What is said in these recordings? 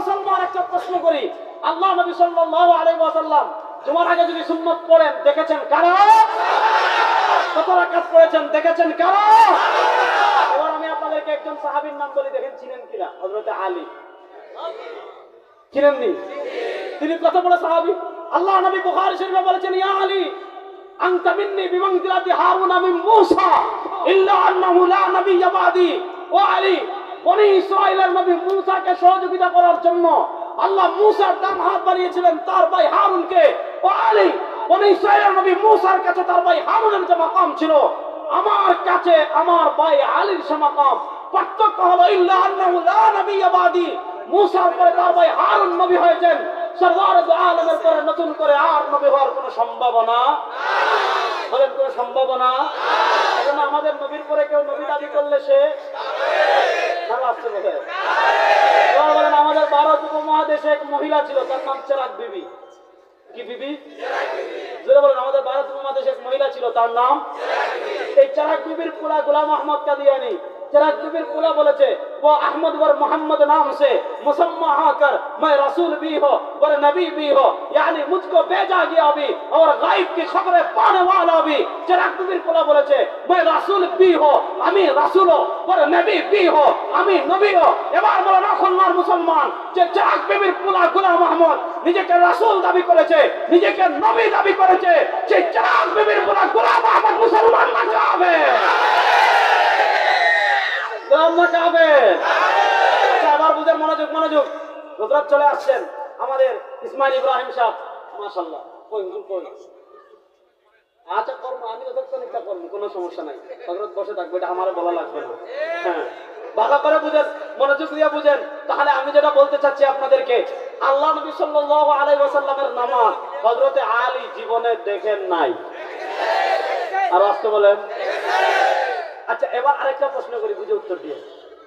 মুসলমান একটা প্রশ্ন করি। আল্লাহ নবী সাল্লাল্লাহু আলাইহি ওয়াসাল্লাম জুমার আগে যদি সুন্নত পড়েন, দেখেছেন কারা? কত রাকাত পড়েছেন, দেখেছেন কারা? এবার আমি আপনাদেরকে একজন সাহাবীর নাম বলি, দেখেন চিনেন কিনা? হযরত আলী। চিনেননি? তিনি কত বড় সাহাবী? আল্লাহ নবী বুখারী শরীফে বলেছেন, ইয়া আলী, আনতা মিন্নি বিমানজিলাতি হারুন মিন মূসা, ইল্লা আন্নাহু লা নাবিয়্য বাদি। ও বনি ইসরাইলের নবী মূসাকে সহযোগিতা করার জন্য আল্লাহ মূসার ডান হাত বানিয়েছিলেন তার ভাই হারুনকে। ও আলী, বনি ইসরাইলের নবী মূসার কাছে তার ভাই হারুনের যে মাকাম ছিল, আমার কাছে আমার ভাই আলীর সে মাকাম। পার্থক্য হলো, ইল্লা আন্নাহু লা নাবিয়্য বাদি। মূসার পরে তার ভাই হারুন নবী হয়েছেন। সরদার আলমের পরে নতুন করে আর নবী হওয়ার কোনো সম্ভাবনা? বলেন, কোনো সম্ভাবনা? এজন্য আমাদের নবীর পরে কেউ নবী দাবি করলে সে? আমাদের ভারত উপমহাদেশে এক মহিলা ছিল, তার নাম চেরাক বিবি। কি বিবি? বলেন, আমাদের ভারত উপমহাদেশে এক মহিলা ছিল, তার নাম? এই চেরাক বিবির পুরা গোলাম আহমদ কাদিয়ানি। চেরাক বিবির পোলা বলেছে वो अहमद वर मोहम्मद नाम से मुसम्मा आकर मैं रसूल भी हो वर नबी भी हो यानी मुझको भेजा गया भी और गायब की खबरें पाने वाला भी চেরাক বিবির পুরা বলেছে मैं रसूल भी हो আমি রাসূল ও वर নবী भी हो আমি নবী ও এবার বলো রাখনমার মুসলমান যে চেরাক বিবির পুরা গোলাম আহমদ নিজেকে রাসূল দাবি করেছে নিজেকে নবী দাবি করেছে সেই চেরাক বিবির পুরা গোলাম আচ্ছা হজরত আচ্ছা হজরত হ্যাঁ তাহলে আমি যেটা বলতে চাচ্ছি আপনাদেরকে, আল্লাহ নবী সাল্লাল্লাহু আলাইহি নামাজ হযরতে আলী জীবনে দেখেন নাই। আর আসতে বলেন আচ্ছা এবার আরেকটা প্রশ্ন করি, বুঝে উত্তর দিয়ে।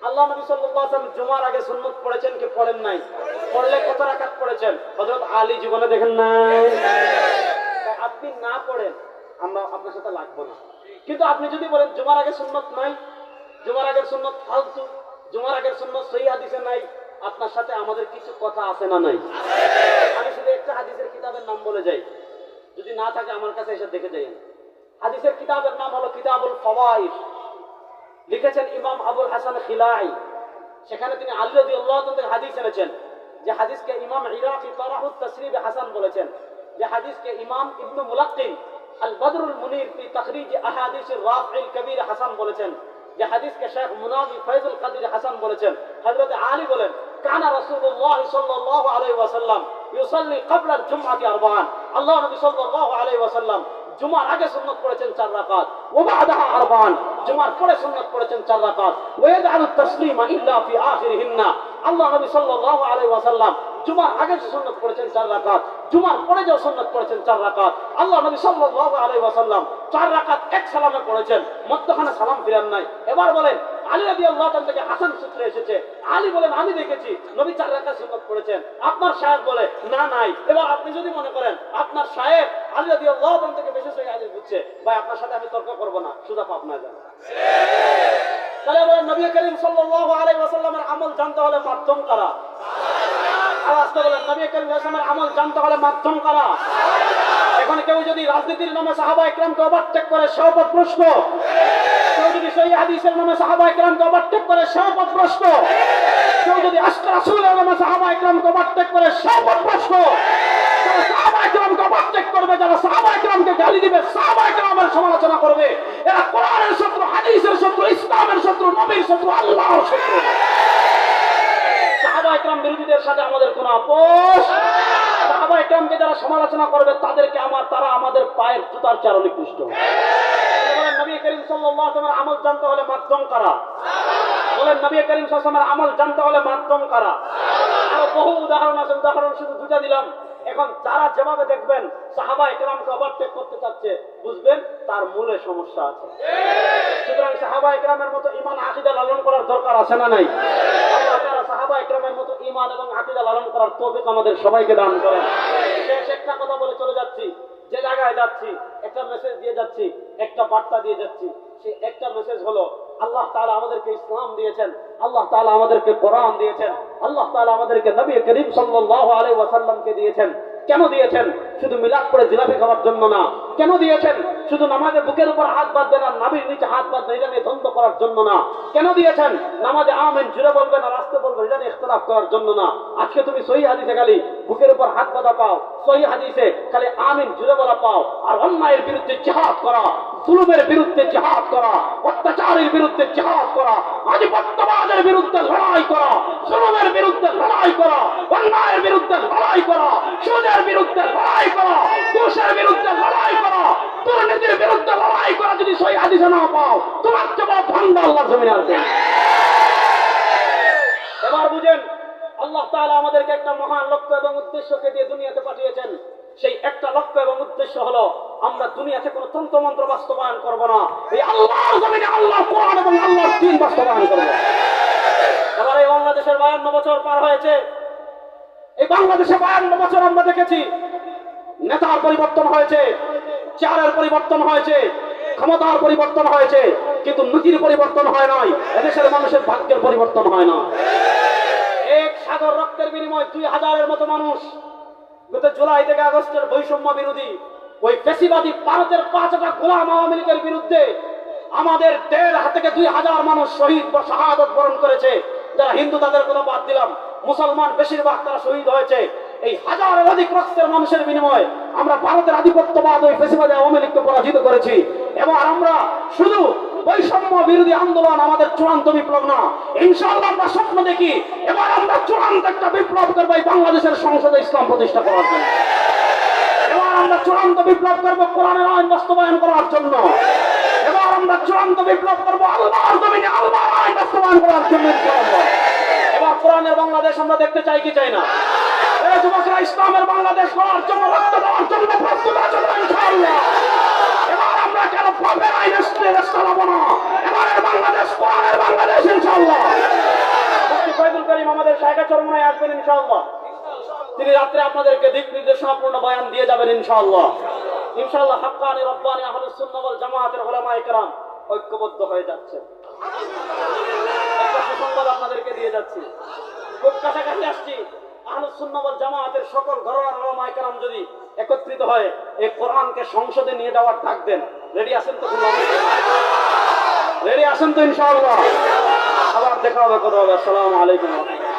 আল্লাহ নবী আলাইহি জুমার আগে সুন্নাত পড়েছেন কি পড়েন নাই? পড়লে কত রাকাত পড়েছেন? হযরত আলী জীবনে দেখেন নাই? আপনি না পড়েন, আমরা আপনার সাথে লাগবো না। কিন্তু আপনি যদি বলেন, জুমার আগে সুন্নত নাই, জুমার আগের সুন্নত ফালতু, জুমার আগের সুন্নত সহি হাদিসে নাই, আপনার সাথে আমাদের কিছু কথা আছে না নাই? আমি শুধু একটা হাদিসের কিতাবের নাম বলে যাই। যদি না থাকে, আমার কাছে এসে দেখে যাই হাদিসের কিতাবের নাম হলো কিতাবুল ফওয়াইদ। লিখেছেন ইমাম আবুল হাসান খিলাই সেখানে তিনি আলী রাদিয়াল্লাহু আনহু থেকে হাদিস এনেছেন যে হাদিসকে ইমাম ইরাকি তারাহুত তাসরিবে হাসান বলেছেন। যে হাদিসকে ইমাম ইবনু মুলাক্কিন আল বদরুল মুনির ফি তাখরিজ আহাদিস রাফিল কবির হাসান বলেছেন। যে হাদিসকে শেখ মুনাবি ফয়জুল কাদির হাসান বলেছেন। হযরত আলী বলেন, কানা রাসূলুল্লাহ সাল্লাল্লাহু আলাইহি ওয়াসাল্লাম ইউসাল্লি ক্বাবলা আল-জুমআতি আরবাআন আল্লাহ নবী সাল্লাল্লাহু আলাইহি ওয়াসাল্লাম জুমার আগে সুন্নত করেছেন চার রাকাত ও বাদাহা আরবান, জুমার পরে সুন্নত করেছেন চার রাকাত। ওয়েদ ইয়াদআলু তাসলিমা ইল্লা ফি আখিরিহিন্না। আল্লাহ নবী সাল্লাল্লাহু আলাইহি ওয়াসাল্লাম জুমার আগে সুন্নত করেছেন চার রাকাত, জুমার পরে যে সুন্নত করেছেন চার রাকাত। আল্লাহ নবী সাল্লাল্লাহু আলাইহি ওয়াসাল্লাম চার রাকাত এক সালামে পড়েছেন, মধ্যখানে সালাম ফিরান নাই। এবার বলেন আলী রাদিয়াল্লাহু তাআলা থেকে হাসান সূত্রে এসেছে। আলী বলেন, আমি দেখেছি, নবী চার রাকাত সুন্নত পড়েছেন আপনার সাহেব বলে, না, নাই। এবার আপনি যদি মনে করেন, আপনার সাহেব আলী রাদিয়াল্লাহু তাআলা থেকে বেশি সহি হাদিস বুঝছে, ভাই, আপনার সাথে আমি তর্ক করব না সুদা পাপ না যান তাহলে বলেন নবী করিম আমল জানতে হলে মাধ্যম করা? আমল জানতে হলে মাধ্যম করা? এখন কেউ যদি রাজনীতির নামে সাহাবা একরামকে ওভারটেক করে সেও প্রশ্ন সমালোচনা করবে। এরা কোরআনের শত্রু, হাদিসের শত্রু, ইসলামের শত্রু, নবীর শত্রু, আল্লাহর শত্রু। বিরোধীদের সাথে আমাদের কোনো আপোষ? সাহাবা একরামকে যারা সমালোচনা করবে, তাদেরকে আমার, তারা আমাদের পায়ের জুতার চার নিকৃষ্ট। তার মূলে সমস্যা আছে। সুতরাং সাহাবা একরামের মতো ইমান আকিদা দরকার আছে না নাই? সাহাবা লালন করার তৌফিক আমাদের সবাইকে দান করেন। শেষ একটা কথা বলে চলে যাচ্ছি। যে জায়গায় যাচ্ছি, একটা মেসেজ দিয়ে যাচ্ছি, একটা বার্তা দিয়ে যাচ্ছি সেই একটা মেসেজ হলো, আল্লাহ তালা আমাদেরকে ইসলাম দিয়েছেন, আল্লাহ তাআলা আমাদেরকে কোরআন দিয়েছেন, আল্লাহ তালা আমাদেরকে নবী করিম সাল্লাল্লাহু আলাইহি ওয়াসাল্লামকে দিয়েছেন। কেন দিয়েছেন? শুধু মিলাদ করে জিলাপি খাওয়ার জন্য না। কেন দিয়েছেন? শুধু নামাজে বুকের উপর হাত বাঁধবেন আর নাভির নিচে হাত বাঁধবেন, এটা নিয়ে দ্বন্দ্ব করার জন্য না। কেন দিয়েছেন? নামাজে আমেন, জুড়ে বলবেন আর আসতে বলবেন, এটা নিয়ে ইখতলাফ করার জন্য না। আজকে তুমি সহি হাদিসে খালি বুকের উপর হাত বাঁধা পাও, সহি হাদিসে খালি আমিন, জুড়ে বলা পাও, আর অন্যায়ের বিরুদ্ধে জিহাদ করা, জুলুমের বিরুদ্ধে জিহাদ করা, অত্যাচারের বিরুদ্ধে জিহাদ করা আধিপত্যবাদের বিরুদ্ধে লড়াই করা জুলুমের বিরুদ্ধে লড়াই করা অন্যায়ের বিরুদ্ধে লড়াই করা সুদের বিরুদ্ধে লড়াই করা দোষের বিরুদ্ধে লড়াই করা দুর্নীতির বিরুদ্ধে লড়াই করা যদি সহি হাদিসে না পাও তোমার জবাব ভণ্ড আল্লাহ জমিনে আসবে এবার বুঝেন, আল্লাহ তাআলা আমাদেরকে একটা মহান লক্ষ্য এবং উদ্দেশ্যকে দিয়ে দুনিয়াতে পাঠিয়েছেন। সেই একটা লক্ষ্য এবং উদ্দেশ্য হলো, আমরা দুনিয়াতে কোনো তন্ত্রমন্ত্র বাস্তবায়ন করব না। এই আল্লাহর জমিনে আল্লাহ কোরআন এবং আল্লাহর দিন বাস্তবায়ন করব। এবার এই বাংলাদেশের বায়ান্ন বছর পার হয়েছে। এই বাংলাদেশে বায়ান্ন বছর আমরা দেখেছি, নেতার পরিবর্তন হয়েছে, চেয়ারের পরিবর্তন হয়েছে ক্ষমতার পরিবর্তন হয়েছে, কিন্তু নীতির পরিবর্তন হয় নাই, এদেশের মানুষের ভাগ্যের পরিবর্তন হয় না। এক সাগর রক্তের বিনিময় দুই হাজারের মতো মানুষ গত জুলাই থেকে আগস্টের বৈষম্য বিরোধী, ওই ফেসিবাদী ভারতের পাঁচটা গোলাম আওয়ামী লীগের বিরুদ্ধে আমাদের দেড় হাত থেকে দুই হাজার মানুষ শহীদ বা শাহাদত বরণ করেছে, যারা হিন্দু তাদের কোনো বাদ দিলাম, মুসলমান বেশিরভাগ তারা শহীদ হয়েছে। এই হাজারের অধিক রক্তের মানুষের বিনিময়ে আমরা ভারতের আধিপত্যবাদ ওই ফেসিবাদী আওয়ামী লীগকে পরাজিত করেছি। এবং আমরা শুধু বৈষম্য বিরোধী আন্দোলন আমাদের চূড়ান্ত বিপ্লব না। ইনশাআল্লাহ আমরা স্বপ্ন দেখি, এবার আমরা চূড়ান্ত একটা বিপ্লব করব বাংলাদেশের সংসদে ইসলাম প্রতিষ্ঠা করার জন্য। এবার আমরা চূড়ান্ত বিপ্লব করব কোরআনের আইন বাস্তবায়ন করার জন্য। এবার আমরা চূড়ান্ত বিপ্লব করব আল্লাহর জমিনে আল্লাহর আইন বাস্তবায়ন করার জন্য এবার কোরআনের বাংলাদেশ আমরা দেখতে চাই কি চাই না? যুবকরা ইসলামের বাংলাদেশ করার জন্য রক্ত দেওয়ার জন্য প্রস্তুত আছে ইনশাআল্লাহ। আমরা কেন পাপের আইন চালাবো না এবারের বাংলাদেশ কোরআনের বাংলাদেশ ইনশাআল্লাহ। মুফতি ফয়জুল করিম আমাদের শাহেখা চরমনায় আসবেন ইনশাআল্লাহ তিনি রাত্রে আপনাদেরকে দিক নির্দেশনাপূর্ণ বয়ান দিয়ে যাবেন ইনশাআল্লাহ ইনশাআল্লাহ হাক্কানি রব্বানি আহলুস সুন্নাহ ওয়াল জামাআতের উলামায়ে কেরাম ঐক্যবদ্ধ হয়ে যাচ্ছে একটা সুসংবাদ আপনাদেরকে দিয়ে যাচ্ছি খুব কাছাকাছি আসছি আহলুস সুন্নাহ ওয়াল জামাআতের সকল ঘরোয়া উলামায়ে কেরাম যদি একত্রিত হয়ে এই কোরআনকে সংসদে নিয়ে যাওয়ার ডাক দেন রেডি আছেন তো রেডি আছেন তো ইনশাআল্লাহ। আবার দেখা হবে, কথা হবে। আসসালামু আলাইকুম। রাহমাতুল্লাহ।